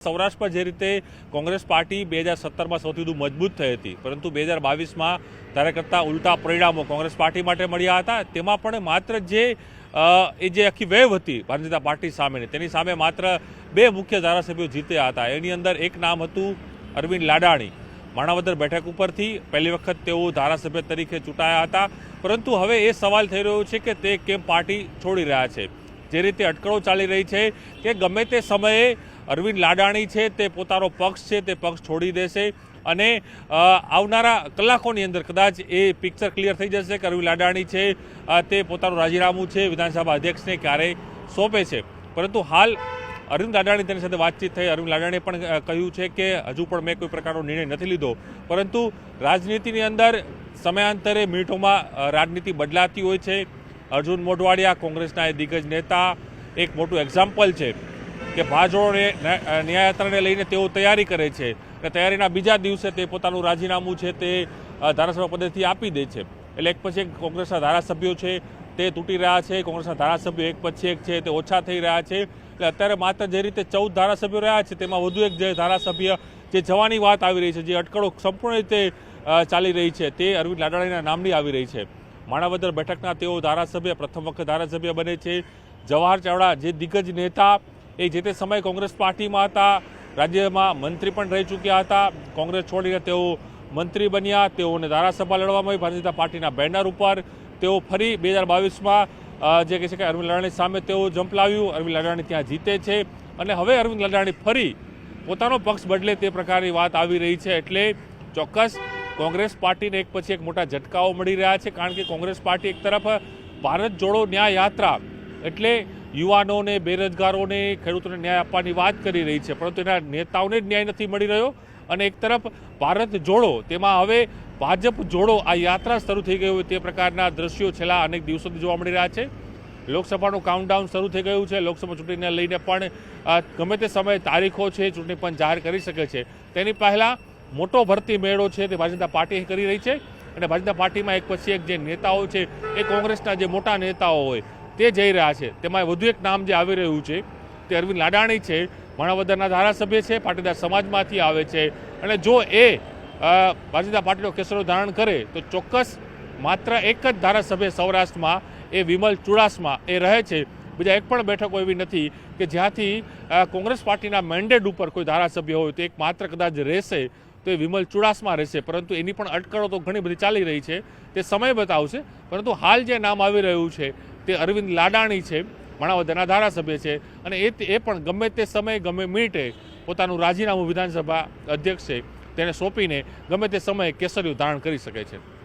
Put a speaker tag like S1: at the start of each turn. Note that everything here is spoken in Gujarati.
S1: સૌરાષ્ટ્રમાં જે રીતે કોંગ્રેસ પાર્ટી બે હજાર સત્તરમાં સૌથી વધુ મજબૂત થઈ હતી, પરંતુ બે હજાર બાવીસમાં ત્યારે કરતાં ઉલટા પરિણામો કોંગ્રેસ પાર્ટી માટે મળ્યા હતા. તેમાં પણ માત્ર જે એ જે આખી વેવ હતી ભારતીય જનતા પાર્ટી સામેની, તેની સામે માત્ર બે મુખ્ય ધારાસભ્યો જીત્યા હતા. એની અંદર એક નામ હતું અરવિંદ લાડાણી. માણાવદર બેઠક ઉપરથી પહેલી વખત તેઓ ધારાસભ્ય તરીકે ચૂંટાયા હતા. પરંતુ હવે એ સવાલ થઈ રહ્યો છે કે તે કેમ પાર્ટી છોડી રહ્યા છે? જે રીતે અટકળો ચાલી રહી છે કે ગમે તે સમયે અરવિંદ લાડાણી છે, તે પોતાનો પક્ષ છે, તે પક્ષ છોડી દેશે અને આવનારા કલાકોની અંદર કદાચ એ પિક્ચર ક્લિયર થઈ જશે કે અરવિંદ લાડાણી છે તે પોતાનું રાજીનામું છે, વિધાનસભા અધ્યક્ષને ક્યારે સોંપે છે. પરંતુ હાલ અરવિંદ લાડાણી તેની સાથે વાતચીત થઈ. અરવિંદ લાડાણીએ પણ કહ્યું છે કે હજુ પણ મેં કોઈ પ્રકારનો નિર્ણય નથી લીધો. પરંતુ રાજનીતિની અંદર સમયાંતરે મિનિટોમાં રાજનીતિ બદલાતી હોય છે. અર્જુન મોઢવાડિયા કોંગ્રેસના એ દિગ્ગજ નેતા, એક મોટું એક્ઝામ્પલ છે. કે ભાજોડો ન્યાયયાત્રાને લઈને તેઓ તૈયારી કરે છે. અને તૈયારીના બીજા દિવસે તે પોતાનું રાજીનામું છે તે ધારાસભ્ય પદેથી આપી દે છે. એટલે એક પછી એક કોંગ્રેસના ધારાસભ્યો છે, તે તૂટી રહ્યા છે. કોંગ્રેસના ધારાસભ્યો એક પછી એક છે, તે ઓછા થઈ રહ્યા છે. એટલે અત્યારે માત્ર જે રીતે ચૌદ ધારાસભ્યો રહ્યા છે, તેમાં વધુ એક જે ધારાસભ્ય, જે જવાની વાત આવી રહી છે, જે અટકળો સંપૂર્ણ રીતે ચાલી રહી છે, તે અરવિંદ લાડાણીના નામની આવી રહી છે. માણાવદર બેઠકના તેઓ ધારાસભ્ય, પ્રથમ વખત ધારાસભ્ય બને છે. જવાહર ચાવડા જે દિગ્ગજ નેતા એ જે તે સમયે કોંગ્રેસ પાર્ટીમાં હતા, રાજ્યમાં મંત્રી પણ રહી ચૂક્યા હતા. કોંગ્રેસ છોડીને તેઓ મંત્રી બન્યા, તેઓને ધારાસભા લડવામાં આવી. ભારતીય જનતા પાર્ટીના બેનર ઉપર તેઓ ફરી બે હજાર બાવીસમાં જે કહે છે કે અરવિંદ લડાણી સામે તેઓ જંપલાવ્યું અરવિંદ લડાણી ત્યાં જીતે છે અને હવે અરવિંદ લડાણી ફરી પોતાનો પક્ષ બદલે તે પ્રકારની વાત આવી રહી છે એટલે ચોક્કસ કોંગ્રેસ પાર્ટીને એક પછી એક મોટા ઝટકાઓ મળી રહ્યા છે. કારણ કે કોંગ્રેસ પાર્ટી એક તરફ ભારત જોડો ન્યાય યાત્રા એટલે યુવાનોને, બેરોજગારોને ખેડૂતોને ન્યાય આપવાની વાત કરી રહી છે, પરંતુ એના નેતાઓને જ ન્યાય નથી મળી રહ્યો. અને એક તરફ ભારત જોડો, તેમાં હવે ભાજપ જોડો આ યાત્રા શરૂ થઈ ગઈ હોય તે પ્રકારના દ્રશ્યો છેલ્લા અનેક દિવસોથી જોવા મળી રહ્યા છે. લોકસભાનું કાઉન્ટડાઉન શરૂ થઈ ગયું છે. લોકસભા ચૂંટણીને લઈને પણ ગમે તે સમયે તારીખો છે, ચૂંટણી પણ જાહેર કરી શકે છે. તેની પહેલાં મોટો ભરતી મેળો છે તે ભારતીય જનતા પાર્ટી કરી રહી છે. અને ભારતીય જનતા પાર્ટીમાં એક પછી એક જે નેતાઓ છે, એ કોંગ્રેસના જે મોટા નેતાઓ હોય તે જઈ રહ્યા છે. તેમાં વધુ એક નામ જે આવી રહ્યું છે, તે અરવિંદ લાડાણી છે. માણાવદરના ધારાસભ્ય છે, પાટીદાર સમાજમાંથી આવે છે. અને જો એ ભારતીય જનતા કેસરો ધારણ કરે, તો ચોક્કસ માત્ર એક જ ધારાસભ્ય સૌરાષ્ટ્રમાં, એ વિમલ ચુડાસમા, એ રહે છે. બીજા એક પણ બેઠકો એવી નથી કે જ્યાંથી કોંગ્રેસ પાર્ટીના મેન્ડેટ ઉપર કોઈ ધારાસભ્ય હોય, તો એક માત્ર કદાચ રહેશે, તો એ વિમલ ચુડાસમા રહેશે. પરંતુ એની પણ અટકળો તો ઘણી બધી ચાલી રહી છે. તે સમય બતાવશે. પરંતુ હાલ જે નામ આવી રહ્યું છે તે અરવિંદ લાડાણી છે માણાવદરના ધારાસભ્ય છે અને એ એ પણ ગમે તે સમયે, ગમે મિનિટે પોતાનું રાજીનામું વિધાનસભા અધ્યક્ષ છે તેને સોંપીને ગમે તે સમયે કેસરિયું ધારણ કરી શકે છે.